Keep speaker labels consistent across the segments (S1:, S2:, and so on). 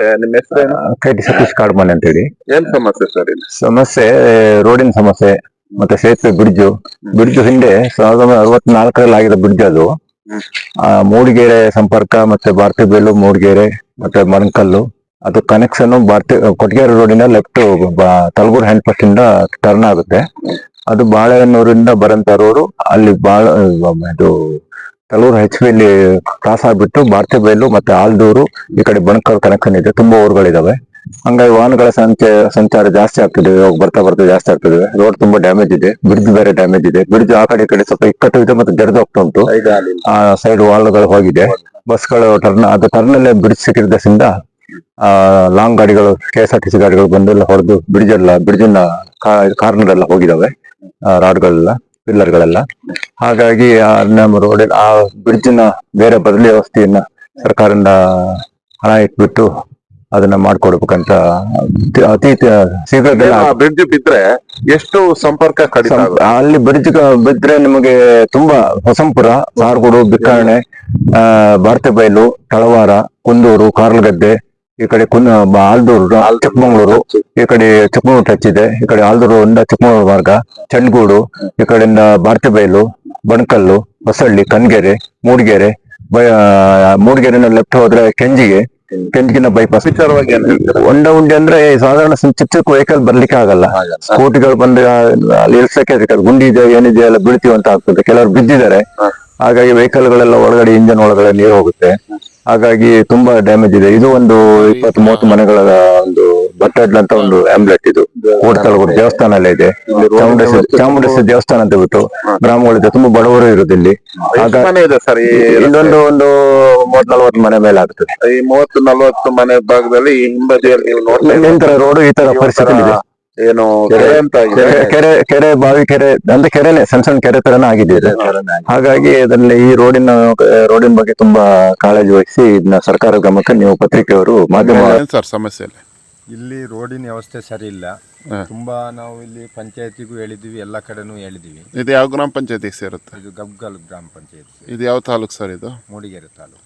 S1: Okay ನಿಮ್ಮ ಹೆಸರೇನು?
S2: K T Satish ಕಾಡ್ಮನೆ ಅಂತೇಳಿ.
S1: ಏನ್ ಸಮಸ್ಯೆ ಸರ್ ಇಲ್ಲಿ?
S2: ಸಮಸ್ಯೆ ರೋಡಿನ ಸಮಸ್ಯೆ ಮತ್ತೆ ಸೇತುವೆ ಬ್ರಿಡ್ಜ್. ಬ್ರಿಡ್ಜ್ ಹಿಂದೆ ಸಾವಿರದ ಒಂಬೈನೂರ ಅರವತ್ನಾಲ್ಕರಲ್ಲಿ ಆಗಿರೋ ಬ್ರಿಡ್ಜ್ ಅದು. ಆ, ಮೂಡಿಗೆರೆ ಸಂಪರ್ಕ ಮತ್ತೆ ಭಾರತೀಬೇಲು ಮೂಡಿಗೆರೆ ಮತ್ತೆ ಮರಂಕಲ್ಲು ಅದು ಕನೆಕ್ಷನ್ ಭಾರತಿ ಕೊಟ್ಟಿಗೆರೆ ರೋಡಿನ ಲೆಫ್ಟ್ ತಲಗೂರು ಹ್ಯಾಂಡ್ ಪೋಸ್ಟ್ ಇಂದ ಟರ್ನ್ ಆಗುತ್ತೆ. ಅದು ಬಾಳೆಹನ್ನೂರಿಂದ ಬರಂತ ರೋಡು ಅಲ್ಲಿ ಬಾಳ ಇದು ತಲೂರು ಹೆಚ್ ಅಲ್ಲಿ ಕ್ರಾಸ್ ಆಗ್ಬಿಟ್ಟು ಭಾರತೀಬೇಲು ಮತ್ತೆ ಆಲ್ದೂರು ಈ ಕಡೆ ಬಣಕಲ್ ಕನೆಕ್ಷನ್ ಇದೆ. ತುಂಬಾ ಊರುಗಳಿದಾವೆ. ಹಂಗಾಗಿ ವಾಹನಗಳ ಸಂಖ್ಯೆ ಸಂಚಾರ ಜಾಸ್ತಿ ಆಗ್ತಿದೆ. ಇವಾಗ ಬರ್ತಾ ಬರ್ತಾ ಜಾಸ್ತಿ ಆಗ್ತಿದೆ. ರೋಡ್ ತುಂಬಾ ಡ್ಯಾಮೇಜ್ ಇದೆ. ಬ್ರಿಡ್ಜ್ ಬೇರೆ ಡ್ಯಾಮೇಜ್ ಇದೆ. ಬ್ರಿಡ್ಜ್ ಆ ಕಡೆ ಈ ಕಡೆ ಸ್ವಲ್ಪ ಇಕ್ಕಟ್ಟು ಇದೆ ಮತ್ತೆ ಜಡ್ದು ಹೋಗ್ತಾ ಉಂಟು. ಆ ಸೈಡ್ ವಾಲ್ಗಳು ಹೋಗಿದೆ. ಬಸ್ಗಳು ಟರ್ನ್ ಅದು ಟರ್ನ್ ಅಲ್ಲೇ ಬ್ರಿಡ್ಜ್ ಸಿಕ್ಕಿರೋದ್ರಿಂದ ಆ ಲಾಂಗ್ ಗಾಡಿಗಳು K S R T C ಗಾಡಿಗಳು ಬಂದೆಲ್ಲ ಹೊಡೆದು ಬ್ರಿಡ್ಜ್ ಎಲ್ಲ ಬ್ರಿಡ್ಜ್ನ ಕಾರ್ನರ್ ಎಲ್ಲ ಹೋಗಿದಾವೆ. ರಾಡ್ಗಳೆಲ್ಲ ಪಿಲ್ಲರ್ ಗಳೆಲ್ಲ ಹಾಗಾಗಿ ಆ ನಮ್ಮ ರೋಡ್ ಆ ಬ್ರಿಡ್ಜ್ನ ಬೇರೆ ಬದಲಿ ವ್ಯವಸ್ಥೆಯನ್ನ ಸರ್ಕಾರದಿಂದ ಹಣ ಇಟ್ಬಿಟ್ಟು ಅದನ್ನ ಮಾಡ್ಕೊಡ್ಬೇಕಂತ ಅತಿ- ಶೀಘ್ರದಲ್ಲಿ
S1: ಬ್ರಿಡ್ಜ್ ಬಿದ್ರೆ ಎಷ್ಟು ಸಂಪರ್ಕ ಕಡಿತ
S2: ಅಲ್ಲಿ ಬ್ರಿಡ್ಜ್ ಬಿದ್ರೆ ನಿಮಗೆ ತುಂಬಾ ಹೊಸಂಪುರ ಸಾರ್ಗುಡು ಬಿಕ್ಕಾಣೆ ಆ ಭಾರತಬೈಲು ತಳವಾರ ಕುಂದೂರು ಕಾರ್ಲಗದ್ದೆ ಈ ಕಡೆ ಕುನ್, ಬ- ಆಲ್ದೂರು ಚಿಕ್ಕಮಂಗ್ಳೂರು, ಈ ಕಡೆ ಚಿಕ್ಕಮಂಗ್ಳೂರು ಟಚ್ ಇದೆ. ಈ ಕಡೆ ಆಲ್ದೂರು ಇಂದ ಚಿಕ್ಕಮಂಗ್ಳೂರು ಮಾರ್ಗ, ಚಂಡಗೂಡು, ಈ ಕಡೆಯಿಂದ ಭಾರತಬೈಲು, ಬಣಕಲ್ಲು, ಹೊಸಳ್ಳಿ ಕನ್ಗೆರೆ ಮೂಡಿಗೆರೆ ಮೂಡಿಗೆರೆನ ಲೆಫ್ಟ್ ಹೋದ್ರೆ ಕೆಂಜಿಗೆ ಕೆಂಜಿಗಿನ ಬೈಪಾಸ್? ಹೊಂಡ ಉಂಡೆ ಅಂದ್ರೆ ಸಾಧಾರಣ ಚಿಕ್ಕ ಚಿಕ್ಕ ವೆಹಿಕಲ್ ಬರ್ಲಿಕ್ಕೆ ಆಗಲ್ಲ. ಸ್ಕೂಟಿಗಳು ಬಂದು ಅಲ್ಲಿ ಇಳಿಸಕ್ಕೆ ಗುಂಡಿ ಇದೆ, ಏನಿದೆ ಎಲ್ಲ ಬೀಳ್ತೀವಿ ಅಂತ ಆಗ್ತದೆ. ಕೆಲವರು ಬಿದ್ದಿದ್ದಾರೆ. ಹಾಗಾಗಿ ವೆಹಿಕಲ್ ಗಳೆಲ್ಲ ಒಳಗಡೆ ಇಂಜನ್ ಒಳಗಡೆ ನೀರು ಹೋಗುತ್ತೆ. ಹಾಗಾಗಿ ತುಂಬಾ ಡ್ಯಾಮೇಜ್ ಇದೆ. ಇದು ಒಂದು ಇಪ್ಪತ್ತು ಮೂವತ್ತು ಮನೆಗಳ ಒಂದು ಬಟ್ಟೆಡ್ಲ ಅಂತ ಒಂದು ಆಂಬ್ಲೆಟ್ ಇದು. ಕೋಟತಲಗೂರು ದೇವಸ್ಥಾನ ಎಲ್ಲ ಇದೆ. ಚಾಮುಂಡೇಶ್ವರಿ ಚಾಮುಂಡೇಶ್ವರಿ ದೇವಸ್ಥಾನ ಅಂತ ಬಿಟ್ಟು ಗ್ರಾಮಗಳಿದೆ ತುಂಬಾ ಬಡವರು ಇರೋದಿಲ್ಲಿ ಇಲ್ಲಿ. ಒಂದು ಮೂವತ್ ನಲ್ವತ್ತು ಮನೆ ಮೇಲೆ ಆಗ್ತದೆ.
S1: ಈ ಮೂವತ್ತು ನಲ್ವತ್ತು ಮನೆ ಭಾಗದಲ್ಲಿ ಈ ಹಿಂಬದಿಯಲ್ಲಿ ನೀವು ನೋಡ್ತಾ
S2: ರೋಡ್ ಈ ತರ ಪರಿಸ್ಥಿತಿ ಇದೆ.
S1: ಏನು ಕೆರೆ ಅಂತ ಇದೆ.
S2: ಕೆರೆ ಕೆರೆ ಕೆರೆ ಬಾವಿ ಕೆರೆ ಅಂದ್ರೆ ಕೆರೆನೆ ಸಣ್ಣ ಸಣ್ಣ ಕೆರೆ ತರನೇ ಆಗಿದೆ ಇದು. ಹಾಗಾಗಿ ಅದರಲ್ಲಿ ಈ ರೋಡಿನ ರೋಡಿನ ಬಗ್ಗೆ ತುಂಬಾ ಕಾಳಜಿ ವಹಿಸಿ ಇದನ್ನ ಸರ್ಕಾರ ಗಮನಕ್ಕೆ ನೀವು ಪತ್ರಿಕೆಯವರು ಮಾಧ್ಯಮ
S1: ಏನ್ ಸರ್ ಸಮಸ್ಯೆ ಇಲ್ಲ
S3: ಇಲ್ಲಿ ರೋಡಿನ ವ್ಯವಸ್ಥೆ ಸರಿ ಇಲ್ಲ. ತುಂಬಾ ನಾವು ಇಲ್ಲಿ ಪಂಚಾಯತಿಗೂ ಹೇಳಿದೀವಿ ಎಲ್ಲ ಕಡೆನೂ ಹೇಳಿದೀವಿ.
S1: ಇದು ಯಾವ ಗ್ರಾಮ ಪಂಚಾಯತಿಗೆ ಸೇರುತ್ತೆ?
S3: ಇದು ಗಬ್ಗಲ್ ಗ್ರಾಮ ಪಂಚಾಯತ್.
S1: ಇದು ಯಾವ ತಾಲೂಕು ಸರ್ ಇದು?
S3: ಮೂಡಿಗೆರೆ ತಾಲೂಕು.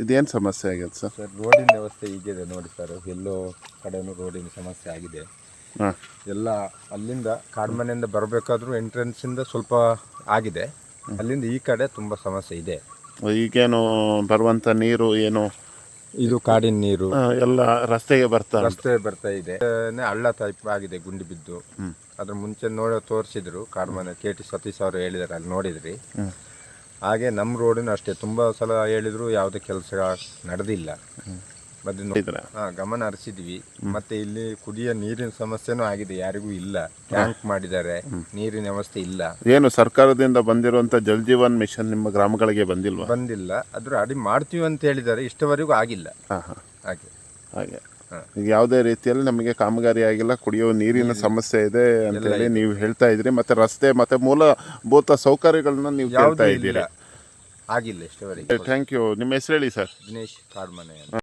S1: ಇದೇನ್ ಸಮಸ್ಯೆ ಆಗಿದೆ ಸರ್?
S3: ಸರ್ ರೋಡಿನ ವ್ಯವಸ್ಥೆ ಈಗಿದೆ ನೋಡಿ ಸರ್. ಎಲ್ಲೋ ಕಡೆನೂ ರೋಡಿನ ಸಮಸ್ಯೆ ಆಗಿದೆ.
S1: ಹಾ.
S3: ಎಲ್ಲ ಅಲ್ಲಿಂದ ಕಾಡ್ಮನೆಯಿಂದ ಬರಬೇಕಾದ್ರೂ ಎಂಟ್ರೆನ್ಸಿಂದ ಸ್ವಲ್ಪ ಆಗಿದೆ. ಅಲ್ಲಿಂದ ಈ ಕಡೆ ತುಂಬ ಸಮಸ್ಯೆ ಇದೆ.
S1: ಈಗೇನು ಬರುವಂಥ ನೀರು ಏನು?
S3: ಇದು ಕಾಡಿನ ನೀರು.
S1: ಎಲ್ಲ ರಸ್ತೆಗೆ ಬರ್ತಾ
S3: ರಸ್ತೆ ಬರ್ತಾ ಇದೆ. ಹಳ್ಳ ಟೈಪ್ ಆಗಿದೆ ಗುಂಡಿ ಬಿದ್ದು. ಅದ್ರ ಮುಂಚೆ ನೋಡೋ ತೋರಿಸಿದ್ರು ಕಾಡ್ಮನೆ. ಕೆ ಟಿ ಸತೀಶ್ ಅವರು ಹೇಳಿದಾರೆ ಅಲ್ಲಿ ನೋಡಿದ್ರಿ. ಹಾಗೆ ನಮ್ಮ ರೋಡಿನ ಅಷ್ಟೇ. ತುಂಬ ಸಲ ಹೇಳಿದ್ರು ಯಾವುದೇ ಕೆಲಸ ನಡೆದಿಲ್ಲ. ಮತ್ತೆ ಗಮನ ಹರಿಸಿದ್ವಿ. ಮತ್ತೆ ಇಲ್ಲಿ ಕುಡಿಯ ನೀರಿನ ಸಮಸ್ಯೆನೂ ಆಗಿದೆ. ಯಾರಿಗೂ ಇಲ್ಲ. ಟ್ಯಾಂಕ್ ಮಾಡಿದ್ದಾರೆ. ನೀರಿನ ವ್ಯವಸ್ಥೆ ಇಲ್ಲ.
S1: ಏನು ಸರ್ಕಾರದಿಂದ ಬಂದಿರುವಂತ ಜಲ್ ಜೀವನ್ ಮಿಷನ್ ನಿಮ್ಮ ಗ್ರಾಮಗಳಿಗೆ ಬಂದಿಲ್ವಾ?
S3: ಬಂದಿಲ್ಲ. ಅದ್ರ ಅಡಿ ಮಾಡ್ತೀವಿ ಅಂತ ಹೇಳಿದ್ದಾರೆ. ಇಷ್ಟವರೆಗೂ ಆಗಿಲ್ಲ.
S1: ಹಾ ಹಾ.
S3: ಹಾಗೆ.
S1: ಹಾಗೆ. ಈಗ ಯಾವುದೇ ರೀತಿಯಲ್ಲಿ ನಮಗೆ ಕಾಮಗಾರಿ ಆಗಿಲ್ಲ ಕುಡಿಯೋ ನೀರಿನ ಸಮಸ್ಯೆ ಇದೆ ಅಂತೇಳಿ ನೀವು ಹೇಳ್ತಾ ಇದ್ರಿ. ಮತ್ತೆ ರಸ್ತೆ ಮತ್ತೆ ಮೂಲಭೂತ ಸೌಕರ್ಯಗಳನ್ನ ನೀವು
S3: ಹೇಳ್ತಾ
S1: ಕೇಳ್ತಾ ಇದ್ದೀರಾ.
S3: ಆಗಿಲ್ಲ ಇಷ್ಟವರೆಗೆ.
S1: ಥ್ಯಾಂಕ್ ಯು ನಿಮ್ಮ ಹೆಸರು ಹೇಳಿ ಸರ್.
S3: ದಿನೇಶ್ ಕಾಡ್ಮನೆ ಅಂತ.